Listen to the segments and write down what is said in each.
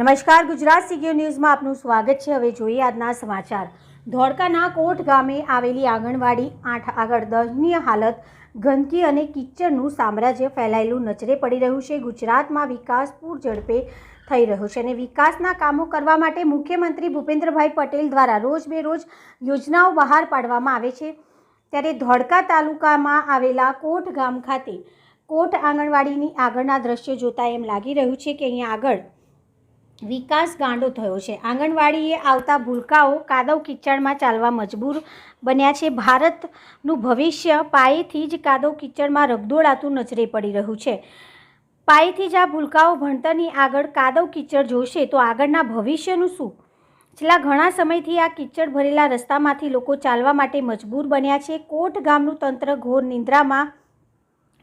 નમસ્કાર, ગુજરાત સીગીઓ ન્યૂઝમાં આપનું સ્વાગત છે. હવે જોઈએ આજના સમાચાર. ધોળકાના કોટ ગામે આવેલી આંગણવાડી આઠ આગળ દયનીય હાલત ગંદકી અને કિચડનું સામ્રાજ્ય ફેલાયેલું નજરે પડી રહ્યું છે. ગુજરાતમાં વિકાસ પૂર ઝડપે થઈ રહ્યો છે અને વિકાસના કામો કરવા માટે મુખ્યમંત્રી ભૂપેન્દ્રભાઈ પટેલ દ્વારા રોજ બે રોજ યોજનાઓ બહાર પાડવામાં આવે છે. ત્યારે ધોળકા તાલુકામાં આવેલા કોટ ગામ ખાતે કોટ આંગણવાડીની આગળના દ્રશ્યો જોતા એમ લાગી રહ્યું છે કે અહીંયા આગળ વિકાસ ગાંડો થયો છે. આંગણવાડીએ આવતા ભૂલકાઓ કાદવ કિચડમાં ચાલવા મજબૂર બન્યા છે. ભારતનું ભવિષ્ય પાયેથી જ કાદવ કિચડમાં રગદોળાતું નજરે પડી રહ્યું છે. પાયેથી જ આ ભૂલકાઓ ભણતરની આગળ કાદવ કિચડ જોશે તો આગળના ભવિષ્યનું શું? છેલ્લા ઘણા સમયથી આ કિચડ ભરેલા રસ્તામાંથી લોકો ચાલવા માટે મજબૂર બન્યા છે. કોટ ગામનું તંત્ર ઘોર નિંદ્રામાં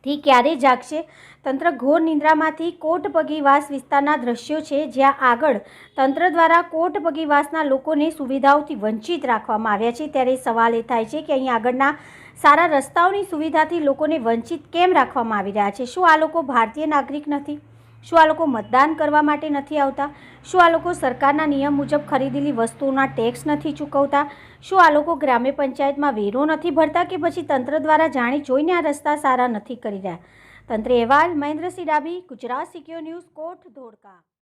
થી ક્યારે જાગશે? તંત્ર ઘોર નિંદ્રામાંથી કોટ પગીવાસ વિસ્તારના દ્રશ્યો છે, જ્યાં આગળ તંત્ર દ્વારા કોટ પગીવાસના લોકોને સુવિધાઓથી વંચિત રાખવામાં આવ્યા છે. ત્યારે સવાલ એ થાય છે કે અહીં આગળના સારા રસ્તાઓની સુવિધાથી લોકોને વંચિત કેમ રાખવામાં આવી રહ્યા છે? શું આ લોકો ભારતીય નાગરિક નથી? શું આ લોકો મતદાન કરવા માટે નથી આવતા? શું આ લોકો સરકારના નિયમ મુજબ ખરીદેલી વસ્તુઓના ટેક્સ નથી ચૂકવતા? શું આ લોકો ગ્રામ્ય પંચાયતમાં વેરો નથી ભરતા કે પછી તંત્ર દ્વારા જાણી જોઈને આ રસ્તા સારા નથી કરી રહ્યા? તંત્રે અહેવાલ, મહેન્દ્રસિંહ ડાબી ગુજરાત સિક્યોર ન્યૂઝ કોટ ધોળકા.